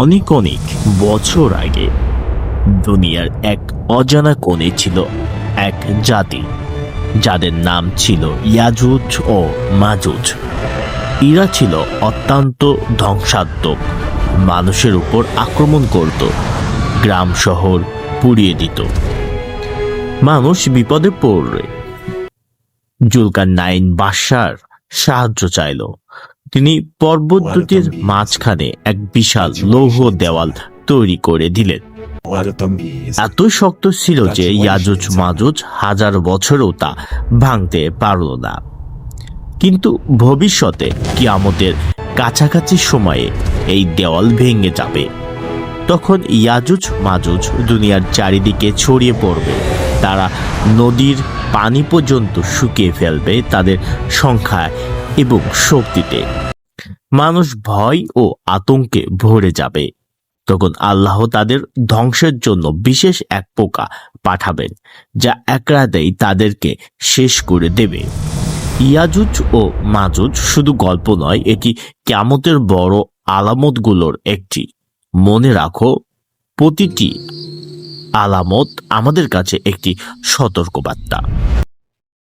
অনেক অনেক বছর আগে দুনিয়ার এক অজানা কোণে ছিল এক জাতি, যাদের নাম ছিল ইয়াজুজ ও মাজুজ। এরা ছিল অত্যন্ত ধ্বংসাত্মক, মানুষের উপর আক্রমণ করত, গ্রাম শহর পুড়িয়ে দিত। মানুষ বিপদে পড়লে জুলকার নাইন বাসার সাহায্য চাইল। তিনি পর্বত দুটির মাঝখানে এক বিশাল লৌহ দেওয়াল তৈরি করে দিলেন। এত শক্ত ছিল যে ইয়াজুজ মাজুজ হাজার বছরও তা ভাঙতে পারল না। কিন্তু ভবিষ্যতে কিয়ামতের কাছাকাছি সময়ে এই দেওয়াল ভেঙে যাবে। তখন ইয়াজুজ মাজুজ দুনিয়ার চারিদিকে ছড়িয়ে পড়বে। তারা নদীর পানি পর্যন্ত শুকিয়ে ফেলবে তাদের সংখ্যা এবং শক্তিতে। মানুষ ভয় ও আতঙ্কে ভরে যাবে। তখন আল্লাহ তাদের ধ্বংসের জন্য বিশেষ এক পোকা পাঠাবেন, যা এক রাতেই তাদেরকে শেষ করে দেবে। ইয়াজুজ ও মাজুজ শুধু গল্প নয়, এটি ক্যামতের বড় আলামতগুলোর একটি। মনে রাখো, প্রতিটি আলামত আমাদের কাছে একটি সতর্কবার্তা।